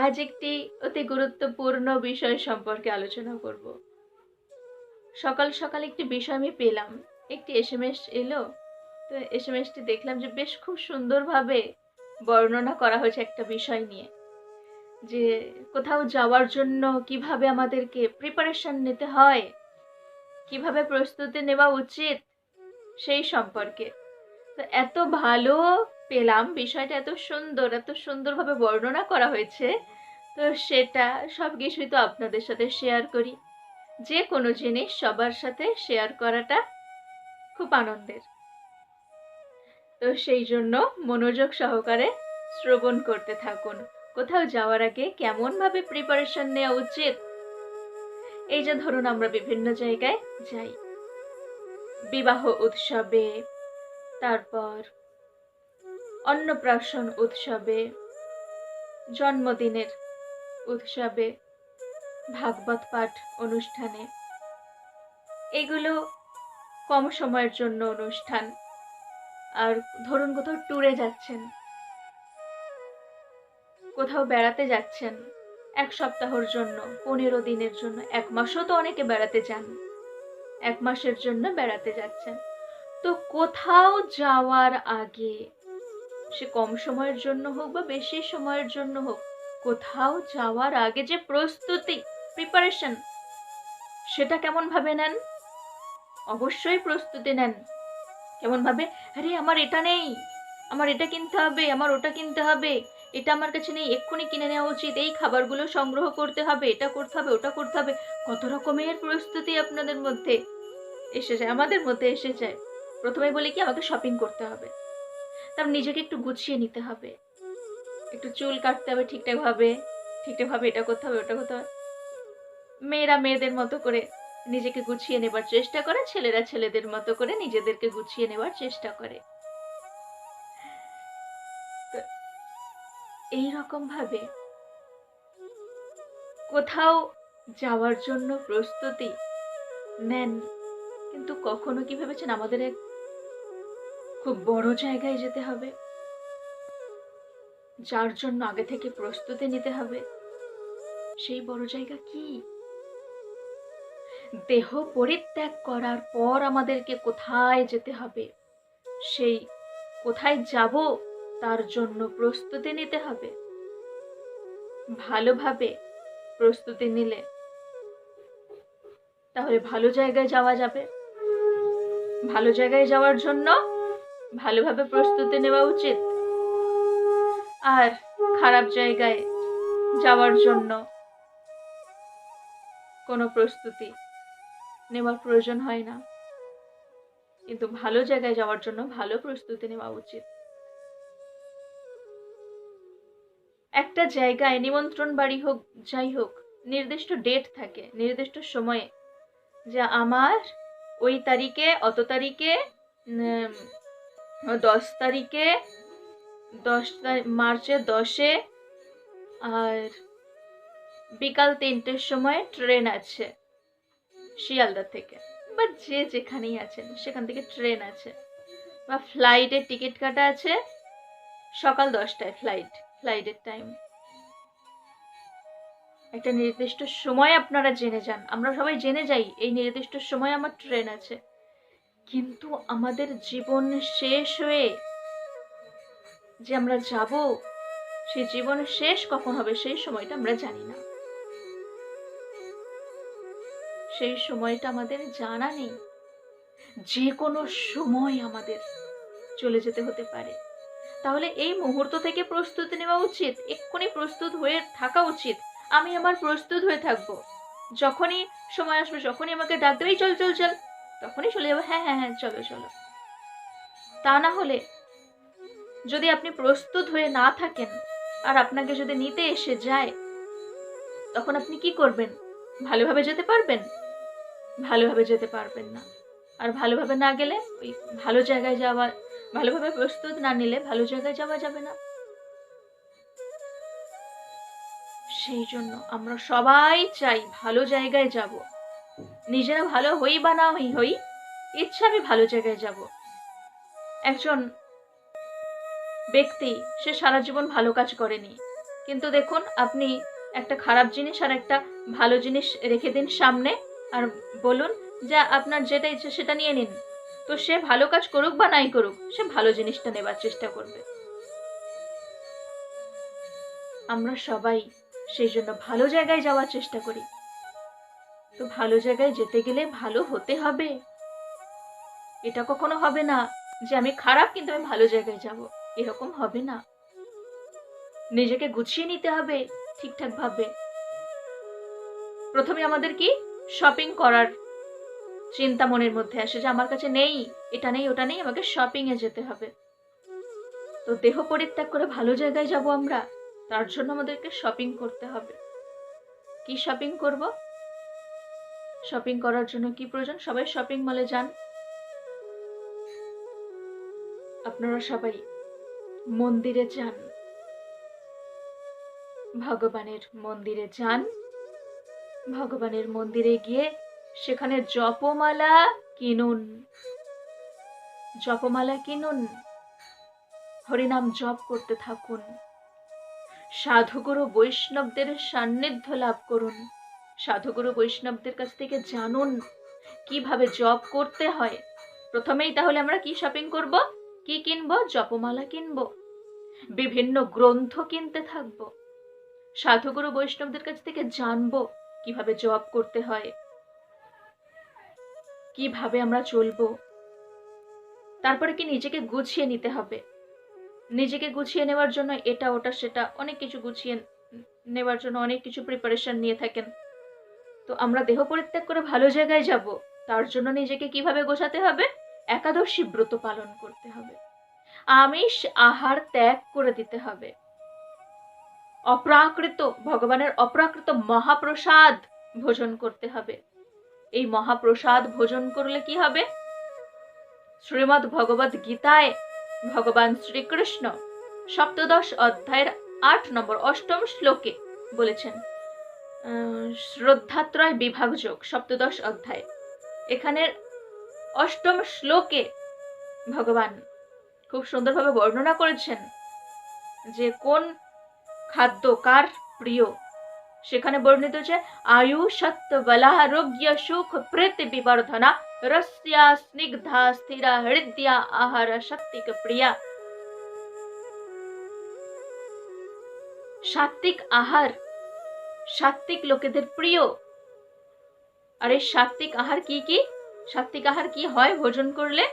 আজ একটি অতি গুরুত্বপূর্ণ বিষয় সম্পর্কে আলোচনা করব। সকাল সকাল একটি বিষয় আমি পেলাম। একটি এস এম এস এলো। তো এস এম এসটি দেখলাম যে বেশ খুব সুন্দরভাবে বর্ণনা করা হয়েছে একটা বিষয় নিয়ে। যে কোথাও যাওয়ার জন্য কীভাবে আমাদেরকে প্রিপারেশন নিতে হয়, কীভাবে প্রস্তুতি নেওয়া উচিত, সেই সম্পর্কে। তো এত ভালো পেলাম। বিষয়টা এত সুন্দর, এত সুন্দরভাবে বর্ণনা করা হয়েছে। তো সেটা সব কিছুই তো আপনাদের সাথে শেয়ার করি। যে কোনো জিনিস সবার সাথে শেয়ার করাটা খুব আনন্দের। তো সেই জন্য মনোযোগ সহকারে শ্রবণ করতে থাকুন। কোথাও যাওয়ার আগে কেমনভাবে প্রিপারেশন নেওয়া উচিত? এই যে ধরুন আমরা বিভিন্ন জায়গায় যাই। বিবাহ উৎসবে, তারপর অন্নপ্রাশন উৎসবে, জন্মদিনের উৎসবে, ভাগবত পাঠ অনুষ্ঠানে। এগুলো কম সময়ের জন্য অনুষ্ঠান। আর ধরুন কোথাও ট্যুরে যাচ্ছেন। কোথাও বেড়াতে যাচ্ছেন এক সপ্তাহর জন্য, পনেরো দিনের জন্য, এক মাসও তো অনেকে বেড়াতে যান। এক মাসের জন্য বেড়াতে যাচ্ছেন। তো কোথাও যাওয়ার আগে সে কম সময়ের জন্য হোক বা বেশি সময়ের জন্য হোক, কোথাও যাওয়ার আগে যে প্রস্তুতি প্রিপারেশন সেটা কেমন ভাবে নেন? অবশ্যই প্রস্তুতি নেন। কেমন ভাবে, আরে, আমার এটা নেই, আমার এটা কিনতে হবে, আমার ওটা কিনতে হবে, এটা আমার কাছে নেই, এক্ষুনি কিনে নেওয়া উচিত, এই খাবারগুলো সংগ্রহ করতে হবে, এটা করতে হবে, ওটা করতে হবে। কত রকমের প্রস্তুতি আপনাদের মধ্যে এসে যায়, আমাদের মধ্যে এসে যায়। প্রথমে বলি কি, আমাকে শপিং করতে হবে। তারপর নিজেকে একটু গুছিয়ে নিতে হবে। একটু চুল কাটতে হবে ঠিকঠাকভাবে ঠিকঠাকভাবে এটা করতে হবে, ওটা করতে হবে। মেয়েরা মেয়েদের মতো করে নিজেকে গুছিয়ে নেবার চেষ্টা করে, ছেলেরা ছেলেদের মতো করে নিজেদেরকে গুছিয়ে নেবার চেষ্টা করে। এই রকম ভাবে কোথাও যাওয়ার জন্য প্রস্তুতি নেন, কিন্তু কখনো কি ভেবেছেন? আমাদের এক খুব বড় জায়গায় যেতে হবে। যার জন্য আগে থেকে প্রস্তুতি নিতে হবে। সেই বড় জায়গা কি? দেহ পরিত্যাগ করার পর আমাদেরকে কোথায় যেতে হবে? সেই কোথায় যাব, তার জন্য প্রস্তুতি নিতে হবে। ভালোভাবে প্রস্তুতি নিলে তাহলে ভালো জায়গায় যাওয়া যাবে। ভালো জায়গায় যাওয়ার জন্য ভালোভাবে প্রস্তুতি নেওয়া উচিত। আর খারাপ জায়গায় যাওয়ার জন্য কোনো প্রস্তুতি নেওয়ার প্রয়োজন হয় না। কিন্তু ভালো জায়গায় যাওয়ার জন্য ভালো প্রস্তুতি নেওয়া উচিত। একটা জায়গায় নিমন্ত্রণ বাড়ি হোক, যাই হোক, নির্দিষ্ট ডেট থাকে, নির্দিষ্ট সময়ে। যে আমার ওই তারিখে, অত তারিখে দশ তারিখে, দশ তারিখ মার্চের দশে, আর বিকাল তিনটের সময় ট্রেন আছে শিয়ালদা থেকে। বা যে যেখানেই আছেন, সেখান থেকে ট্রেন আছে। বা ফ্লাইটের টিকিট কাটা আছে, সকাল দশটায় ফ্লাইট ফ্লাইটের টাইম একটা নির্দিষ্ট সময় আপনারা জেনে যান। আমরা সবাই জেনে যাই, এই নির্দিষ্ট সময় আমার ট্রেন আছে। কিন্তু আমাদের জীবন শেষ হয়ে যে আমরা যাব সেই জীবন শেষ কখন হবে সেই সময়টা আমরা জানি না। সেই সময়টা আমাদের জানা নেই। যে কোনো সময় আমাদের চলে যেতে হতে পারে। তাহলে এই মুহূর্ত থেকে প্রস্তুতি নেওয়া উচিত, এক্ষুনি প্রস্তুত হয়ে থাকা উচিত। আমি আমার প্রস্তুত হয়ে থাকব। যখনই সময় আসবে, যখনই আমাকে ডাক দেবে "এই চল চল চল। তখনই চলে যাব। হ্যাঁ হ্যাঁ হ্যাঁ চলো চলো। তা না হলে যদি আপনি প্রস্তুত হয়ে না থাকেন আর আপনাকে যদি নিতে এসে যায়, তখন আপনি কি করবেন? ভালোভাবে যেতে পারবেন? ভালোভাবে যেতে পারবেন না। আর ভালোভাবে না গেলে ওই ভালো জায়গায় যাওয়া, ভালোভাবে প্রস্তুত না নিলে ভালো জায়গায় যাওয়া যাবে না। সেই জন্য আমরা সবাই চাই ভালো জায়গায় যাব। নিজেরা ভালো হই বা না হই হই, ইচ্ছা আমি ভালো জায়গায় যাব। একজন ব্যক্তি, সে সারা জীবন ভালো কাজ করেনি। কিন্তু দেখুন, আপনি একটা খারাপ জিনিস আর একটা ভালো জিনিস রেখে দিন সামনে আর বলুন যে আপনার যেটা ইচ্ছে সেটা নিয়ে নিন। তো সে ভালো কাজ করুক বা নাই করুক, সে ভালো জিনিসটা নেবার চেষ্টা করবে। আমরা সবাই সেই জন্য ভালো জায়গায় যাওয়ার চেষ্টা করি। তো ভালো জায়গায় যেতে গেলে ভালো হতে হবে। এটা কখনো হবে না যে আমি খারাপ, কিন্তু আমি ভালো জায়গায় যাব। এরকম হবে না। নিজেকে গুছিয়ে নিতে হবে ঠিকঠাক ভাবে। প্রথমে আমাদের কি? শপিং করার চিন্তা মনের মধ্যে আসে যে আমার কাছে নেই, এটা নেই, ওটা নেই, আমাকে শপিং এ যেতে হবে। তো দেহ পরিত্যাগ করে ভালো জায়গায় যাব আমরা, তার জন্য আমাদেরকে শপিং করতে হবে। কি শপিং করব? শপিং করার জন্য কি প্রয়োজন? সবাই শপিং মলে যান। আপনারা সবাই মন্দিরে যান। ভগবানের মন্দিরে যান। ভগবানের মন্দিরে গিয়ে সেখানে জপমালা কিনুন। জপমালা কিনুন। হরিনাম জপ করতে থাকুন। সাধুগুরু বৈষ্ণবদের সান্নিধ্য লাভ করুন। সাধুগুরু বৈষ্ণবদের কাছ থেকে জানুন, কীভাবে জপ করতে হয়? প্রথমেই তাহলে আমরা কি শপিং করব? কি কিনবো? জপমালা কিনব। বিভিন্ন গ্রন্থ কিনতে থাকব। সাধুগুরু বৈষ্ণবদের কাছ থেকে জানব, কীভাবে জপ করতে হয়? কীভাবে আমরা চলবো? তারপরে কি নিজেকে গুছিয়ে নিতে হবে? নিজেকে গুছিয়ে নেওয়ার জন্য এটা, ওটা, সেটা অনেক কিছু গুছিয়ে নেওয়ার জন্য অনেক কিছু প্রিপারেশন নিয়ে থাকেন। তো আমরা দেহ পরিত্যাগ করে ভালো জায়গায় যাব। তার জন্য নিজেকে কীভাবে গোছাতে হবে? একাদশী ব্রত পালন করতে হবে। আমিষ আহার ত্যাগ করে দিতে হবে। অপ্রাকৃত, ভগবানের অপ্রাকৃত মহাপ্রসাদ ভোজন করতে হবে। এই মহাপ্রসাদ ভোজন করলে কি হবে? শ্রীমৎ ভগবত গীতায় ভগবান শ্রীকৃষ্ণ সপ্তদশ অধ্যায়ের আট নম্বর অষ্টম শ্লোকে বলেছেন শ্রদ্ধাত্রয় বিভাগ যোগ সপ্তদশ অধ্যায়। এখানের অষ্টম শ্লোকে ভগবান খুব সুন্দরভাবে বর্ণনা করেছেন যে কোন খাদ্য কার প্রিয়? সেখানে বর্ণিত হচ্ছে আয়ু সত্য বলারোগ্য সুখ প্রীতি বিবর্ধনা রস্যা স্নিগ্ধা স্থিরা হৃদয়া আহার সাত্বিক প্রিয়া। সাত্বিক আহার সাত্বিক লোকেদের প্রিয়। আর এই সাত্বিক আহার কি কি? সাত্বিক আহার কি হয় ভোজন করলে?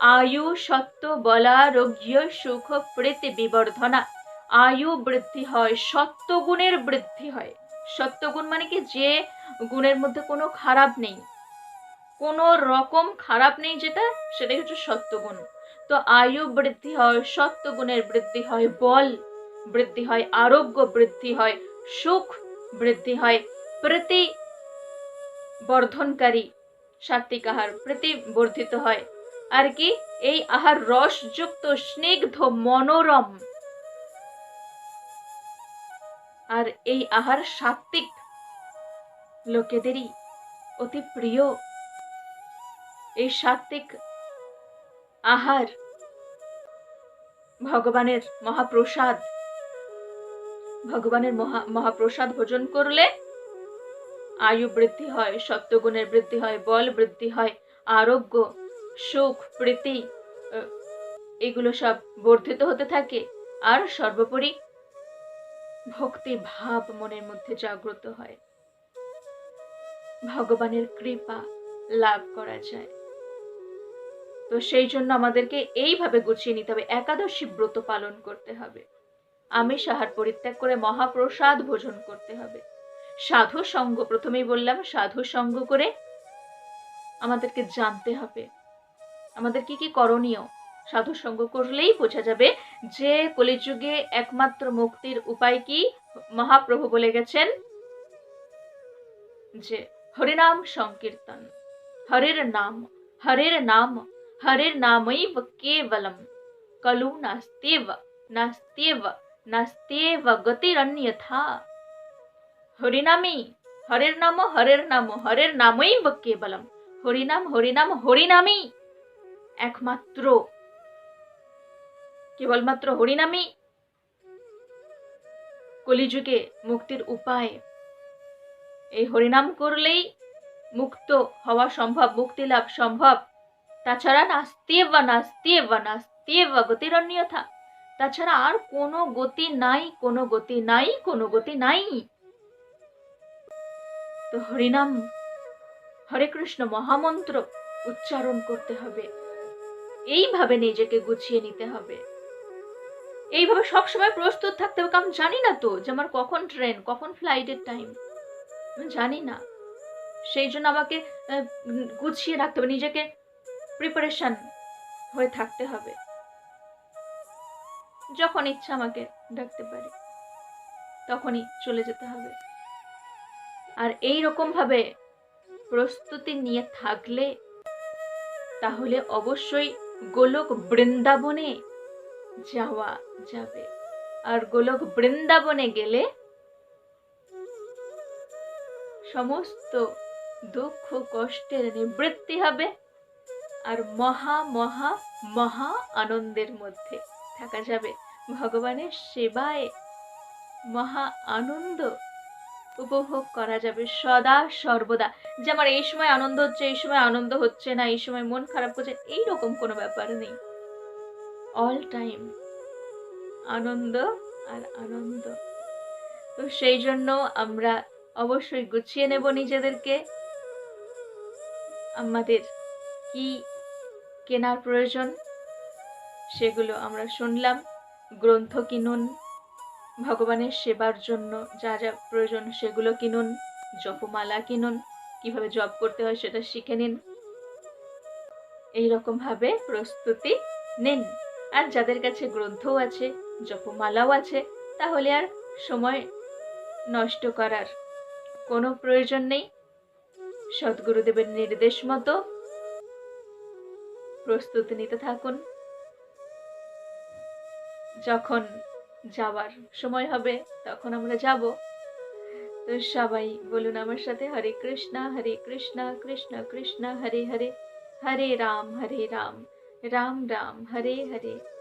আয়ু সত্য বলারোগ্য সুখ, প্রীতি, বিবর্ধনা। আয়ু বৃদ্ধি হয় সত্যগুণের বৃদ্ধি হয়। সত্যগুণ মানে কি? যে গুণের মধ্যে কোনো খারাপ নেই। কোনো রকম খারাপ নেই যেটা, সেটাই হচ্ছে সত্যগুণ তো আয়ু বৃদ্ধি হয় সত্যগুণের বৃদ্ধি হয়, বল বৃদ্ধি হয়, আরোগ্য বৃদ্ধি হয়, সুখ বৃদ্ধি হয়। প্রতি বর্ধনকারী সাত্বিক আহার প্রতি বর্ধিত হয়। আর কি? এই আহার রসযুক্ত, স্নিগ্ধ, মনোরম। আর এই আহার সাত্বিক লোকেদেরই অতি প্রিয়। এই সাত্বিক আহার ভগবানের মহাপ্রসাদ ভগবানের মহা মহাপ্রসাদ ভোজন করলে আয়ু বৃদ্ধি হয়, সত্যগুণের বৃদ্ধি হয়, বল বৃদ্ধি হয়, আরোগ্য, সুখ, প্রীতি এগুলো সব বর্ধিত হতে থাকে। আর সর্বোপরি ভক্তি ভাব মনের মধ্যে জাগ্রত হয়। ভগবানের কৃপা লাভ করা যায়। তো সেই জন্য আমাদেরকে এইভাবে গুছিয়ে নিতে হবে। একাদশী ব্রত পালন করতে হবে। আমি সাহার পরিত্যাগ করে মহাপ্রসাদ ভোজন করতে হবে। সাধু সঙ্গ, প্রথমেই বললাম, সাধু সঙ্গ করে আমাদেরকে জানতে হবে। আমাদের কি কি করণীয়? সাধু সঙ্গ করলেই বোঝা যাবে যে কলিযুগে একমাত্র মুক্তির উপায় কি? মহাপ্রভু বলে গেছেন যে, হরিনাম সংকীর্তন। হরের নাম হরের নাম, হরের নামই কেবলম। কলু নাস্তেব নাস্তেব। নাস্তেব গতিরন্যথা হরিনামই হরের নাম হরের নাম হরের নামৈব কেবলম হরিনাম হরিনাম হরিনামই একমাত্র কেবলমাত্র হরিনামই কলিযুগে মুক্তির উপায় এই হরিনাম করলেই মুক্ত হওয়া সম্ভব মুক্তি লাভ সম্ভব। তাছাড়া নাস্তিয়ে বা নাস্তিয়ে বা নাস্তিয়ে বা গতিরণ্যথা তাছাড়া আর কোনো গতি নাই, কোনো গতি নাই, কোনো গতি নাই। তো হরিনাম, হরে কৃষ্ণ মহামন্ত্র উচ্চারণ করতে হবে। এইভাবে নিজেকে গুছিয়ে নিতে হবে। এইভাবে সবসময় প্রস্তুত থাকতে হবে। কারণ জানি না তো যে আমার কখন ট্রেন কখন ফ্লাইটের টাইম জানি না। সেই জন্য আমাকে গুছিয়ে রাখতে হবে। নিজেকে প্রিপারেশন হয়ে থাকতে হবে। যখন ইচ্ছা আমাকে ডাকতে পারে, তখনই চলে যেতে হবে। আর এই রকম ভাবে প্রস্তুতি নিয়ে থাকলে, তাহলে অবশ্যই গোলক বৃন্দাবনে যাওয়া যাবে। আর গোলক বৃন্দাবনে গেলে সমস্ত দুঃখ, কষ্টের নিবৃত্তি হবে আর মহা মহা মহা আনন্দের মধ্যে থাকা যাবে। ভগবানের সেবায় মহা আনন্দ উপভোগ করা যাবে সদা সর্বদা। যে আমার এই সময় আনন্দ হচ্ছে, এই সময় আনন্দ হচ্ছে না, এই সময় মন খারাপ করছে, এইরকম কোনো ব্যাপার নেই। অল টাইম আনন্দ আর আনন্দ। তো সেই জন্য আমরা অবশ্যই গুছিয়ে নেব নিজেদেরকে। আমাদের কি কেনার প্রয়োজন সেগুলো আমরা শুনলাম। গ্রন্থ কিনুন। ভগবানের সেবার জন্য যা যা প্রয়োজন সেগুলো কিনুন। জপমালা কিনুন। কীভাবে জপ করতে হয় সেটা শিখে নিন। এই রকম ভাবে প্রস্তুতি নিন। আর যাদের কাছে গ্রন্থও আছে, জপমালাও আছে, তাহলে আর সময় নষ্ট করার কোনো প্রয়োজন নেই। সদ্গুরুদেবের নির্দেশ মতো প্রস্তুতি নিতে থাকুন। যখন যাওয়ার সময় হবে, তখন আমরা যাব। তো সবাই বলুন আমার সাথে, হরে কৃষ্ণ হরে কৃষ্ণ কৃষ্ণ কৃষ্ণ, হরে হরে হরে রাম হরে রাম রাম রাম, হরে হরে।